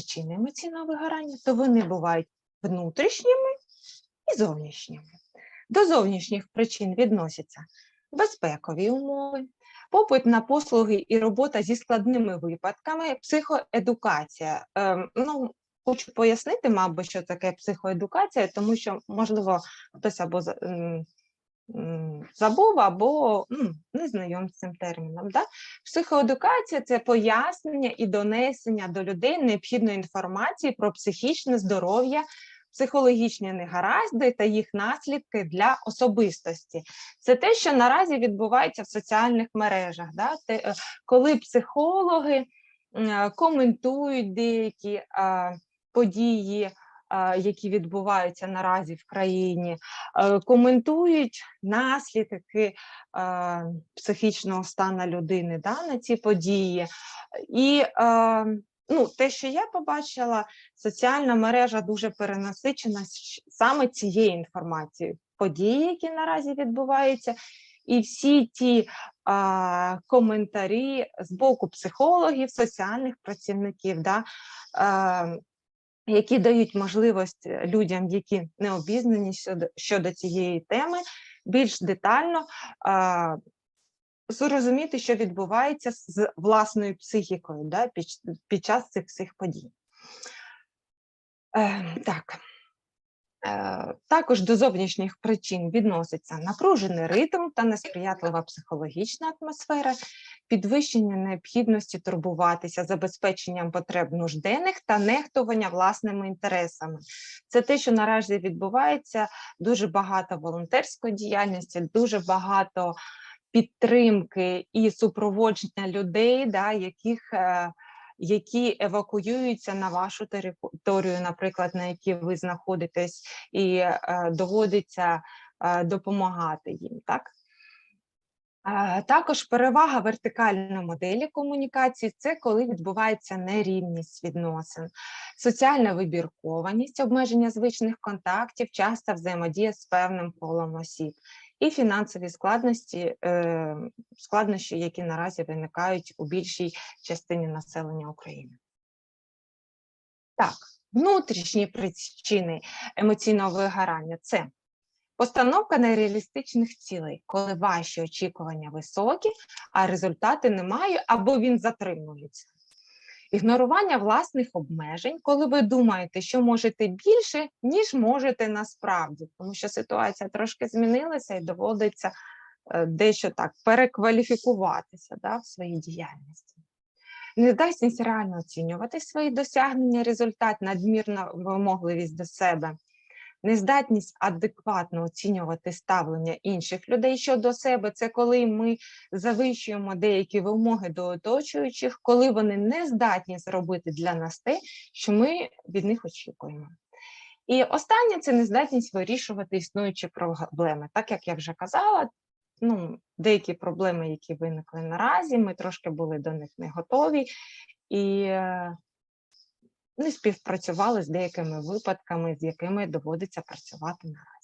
причини емоційного вигорання, то вони бувають внутрішніми і зовнішніми. До зовнішніх причин відносяться безпекові умови, попит на послуги і робота зі складними випадками, психоедукація. Ем, ну, хочу пояснити, мабуть, що таке психоедукація, тому що, можливо, хтось або забув, або м, не знайом з цим терміном. Да? Психоедукація це пояснення і донесення до людей необхідної інформації про психічне здоров'я, психологічні негаразди та їх наслідки для особистості. Це те, що наразі відбувається в соціальних мережах, да? те, е, коли психологи е, коментують деякі події, які відбуваються наразі в країні, е, коментують наслідки психічного стану людини да, на ці події. І ну, те, що я побачила, соціальна мережа дуже перенасичена саме цією інформацією. Події, які наразі відбуваються, і всі ті а, коментарі з боку психологів, соціальних працівників, да, а, які дають можливість людям, які не обізнані щодо, щодо цієї теми, більш детально а, зрозуміти, що відбувається з власною психікою да, під, під час цих всіх подій. Е, так. Е, Також до зовнішніх причин відноситься напружений ритм та несприятлива психологічна атмосфера, підвищення необхідності турбуватися забезпеченням потреб нужденних та нехтування власними інтересами. Це те, що наразі відбувається, дуже багато волонтерської діяльності, дуже багато підтримки і супроводження людей, да, яких е, які евакуюються на вашу територію, наприклад, на якій ви знаходитесь, і е, доводиться е, допомагати їм. Так? Також перевага вертикальної моделі комунікації це коли відбувається нерівність відносин, соціальна вибіркованість, обмеження звичних контактів, часто взаємодія з певним колом осіб, і фінансові складності, е, складнощі, які наразі виникають у більшій частині населення України. Так, внутрішні причини емоційного вигорання це постановка нереалістичних цілей, коли ваші очікування високі, а результати немає або він затримується. Ігнорування власних обмежень, коли ви думаєте, що можете більше, ніж можете насправді, тому що ситуація трошки змінилася і доводиться е, дещо так перекваліфікуватися да, в своїй діяльності. Нездатність реально оцінювати свої досягнення, результат, надмірна вимогливість до себе, нездатність адекватно оцінювати ставлення інших людей щодо себе. Це коли ми завищуємо деякі вимоги до оточуючих, коли вони не здатні зробити для нас те, що ми від них очікуємо. І останнє це нездатність вирішувати існуючі проблеми. Так як я вже казала, ну, деякі проблеми, які виникли наразі, ми трошки були до них не готові і е, не співпрацювали з деякими випадками, з якими доводиться працювати наразі.